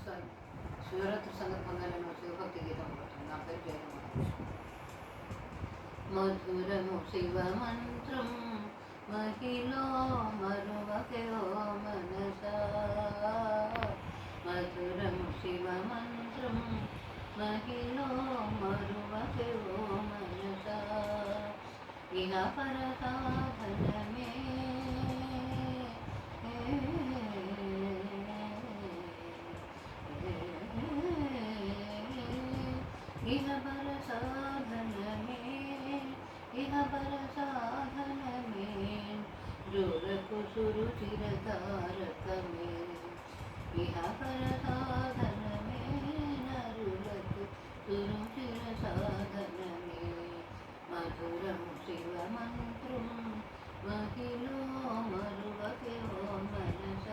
నమస్కారం శివరాత్రి సందర్భంగా నేను శివభక్తి గీతం నా పేరు జయరామ మధురము శివ మంత్రం మహిళో మరువకయో మనస. మధురము శివ మంత్రం మహిళో మరువకయో మనస. ఇహ పరతా ఇహ బల సాధనమే ఇహ బల సాధనమే జోరకు సురు చిర తారకమే ఇహ బల సాధనమే నరులకు సురు చిర సాధనమే మధురం శివ మంత్రం మహిళ మరువకే ఓ మనస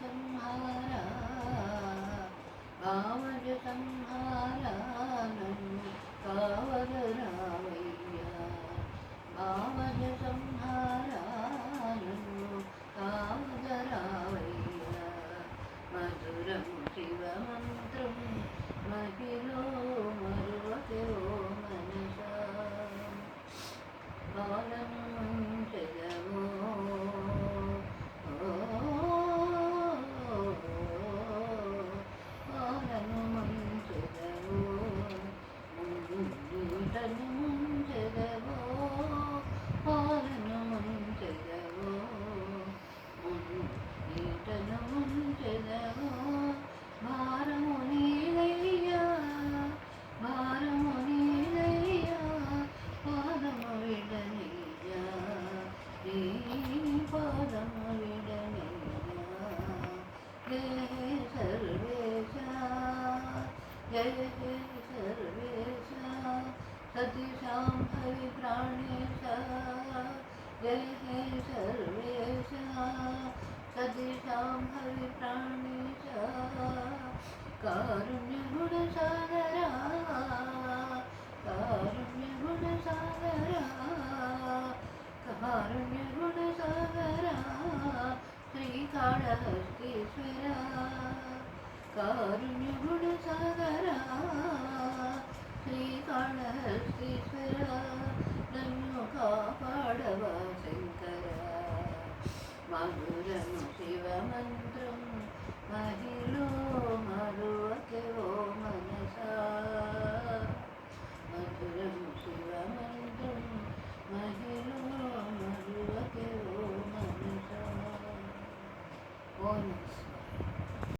సంహార భావజ సంహార నన్ను కావల రావయ్య భావజ సంహార నన్ను కావల మధురం శివ మంత్రం మహిలో మరువకే ఓ మనస కాలము ముందుటను ముంచెదవో భారము నీదయ్యా భారము నీదయ్యా పాదము విడనయ్యా. కదిటాం హరి ప్రాణేశ జయ కారుణ్య గుణ సాగరా కారుణ్య గుణ సాగరా కారుణ్య గుణ సాగరా శ్రీకాళహస్తీశ్వర కారుణ్య గుణ సాగరా శ్రీకాళహస్తీశ్వర నన్ను కాపాడవా శంకర మధుర കമന്തും മതി